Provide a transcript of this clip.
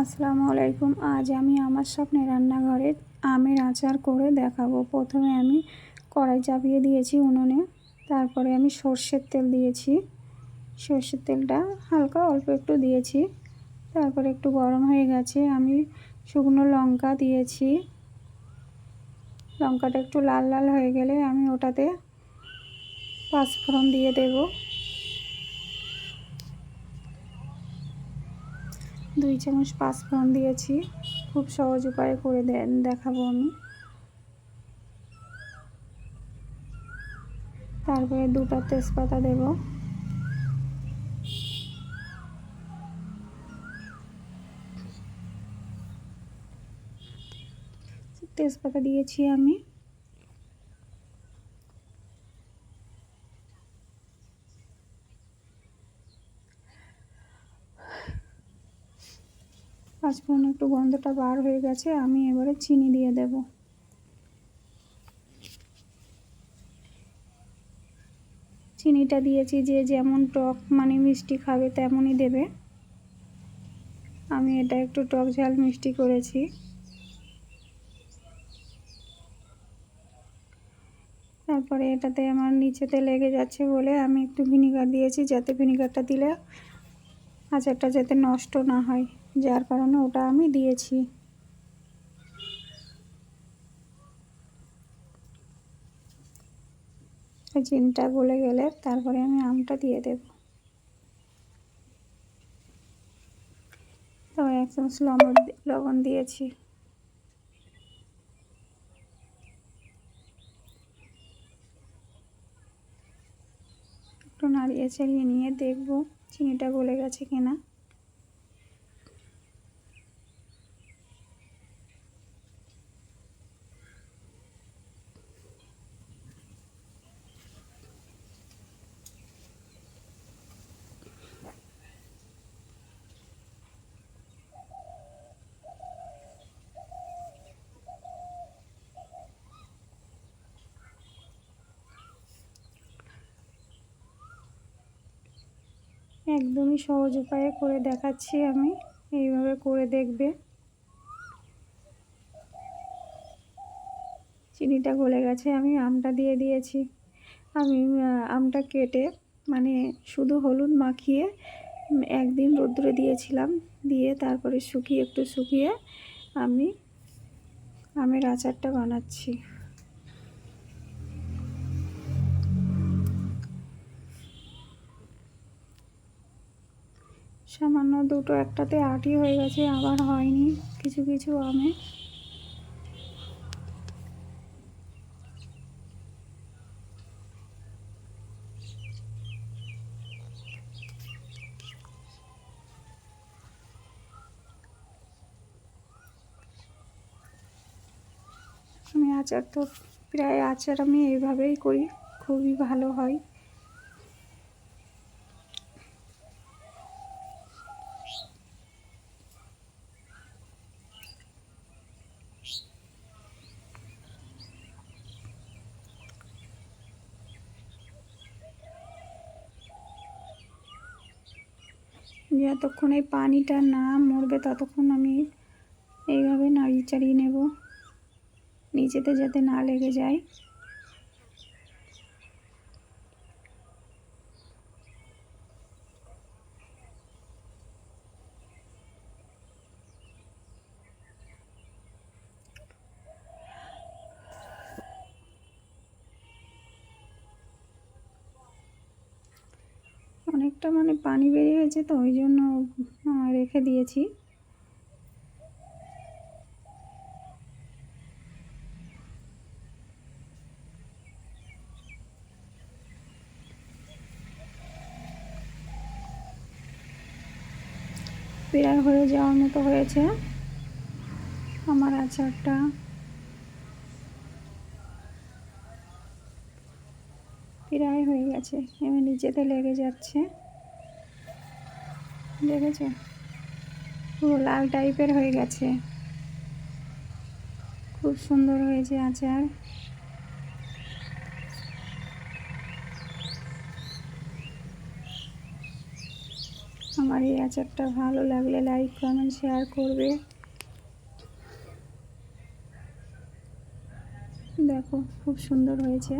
আসসালামু আলাইকুম। আজ আমি আমার স্বপ্নে রান্নাঘরে আমের আচার করে দেখাবো। প্রথমে আমি কড়াই চাপিয়ে দিয়েছি উনুনে, তারপরে আমি সর্ষের তেল দিয়েছি। সর্ষের তেলটা হালকা অল্প একটু দিয়েছি, তারপরে একটু গরম হয়ে গেছে, আমি শুকনো লঙ্কা দিয়েছি। লঙ্কাটা একটু লাল লাল হয়ে গেলে আমি ওটাতে পাঁচফোড়ন দিয়ে দেবো। দুই চামচ পাঁচফোড়ন দিয়েছি। খুব সহজ উপায়ে করে দেখাবো আমি। তারপরে দুটো তেজপাতা দেব। তেজপাতা দিয়েছি আমি। পাঁচফোড়ন একটু গন্ধটা বার হয়ে গেছে, আমি এবারে চিনি দিয়ে দেব। চিনিটা দিয়েছি যে যেমন টক মানে মিষ্টি খাবে তেমনই দেবে। আমি এটা একটু টক ঝাল মিষ্টি করেছি। তারপরে এটাতে আমার নিচেতে লেগে যাচ্ছে বলে আমি একটু ভিনিগার দিয়েছি, যাতে ভিনিগারটা দিলে আচারটা যাতে নষ্ট না হয়। যার কারণে ওটা আমি দিয়েছি। চিনটা গলে গেলে তারপরে আমি আমটা দিয়ে দেব। তারপরে এক চামচ লবণ লবণ দিয়েছি। একটু নাড়িয়ে চাড়িয়ে নিয়ে দেখব চিনিটা গলে গেছে কিনা। একদমই সহজ উপায়ে করে দেখাচ্ছি আমি। এইভাবে করে দেখবে। চিনিটা গলে গেছে, আমি আমটা দিয়ে দিয়েছি। আমি আমটা কেটে মানে শুধু হলুদ মাখিয়ে একদিন রোদ্রে দিয়েছিলাম। দিয়ে তারপরে শুকিয়ে, একটু শুকিয়ে আমি আমের আচারটা বানাচ্ছি। সামান্য দুটো একটাতে আটি হয়ে গেছে, আবার হয়নি। কিছু কিছু আমে আমি আচার তো প্রায় আচার আমি এইভাবেই করি, খুবই ভালো হয়। যতক্ষণ এই পানিটা না মরবে ততক্ষণ আমি এইভাবে নাড়িয়ে চাড়িয়ে নেব নিচেতে যাতে না লেগে যায়। অনেকটা মানে পানি বেরিয়ে গেছে তো, ওই জন্য রেখে দিয়েছি। প্রায় হয়ে যাওয়ার মতো হয়েছে আমার আচারটা। প্রায় হয়ে গেছে এবার নিচেতে লেগে যাচ্ছে। দেখেছ? পুরো লাল টাইপের হয়ে গেছে। খুব সুন্দর হয়েছে আচার। আমার এই আচারটা ভালো লাগলে লাইক কমেন্ট শেয়ার করবে। দেখো, খুব সুন্দর হয়েছে।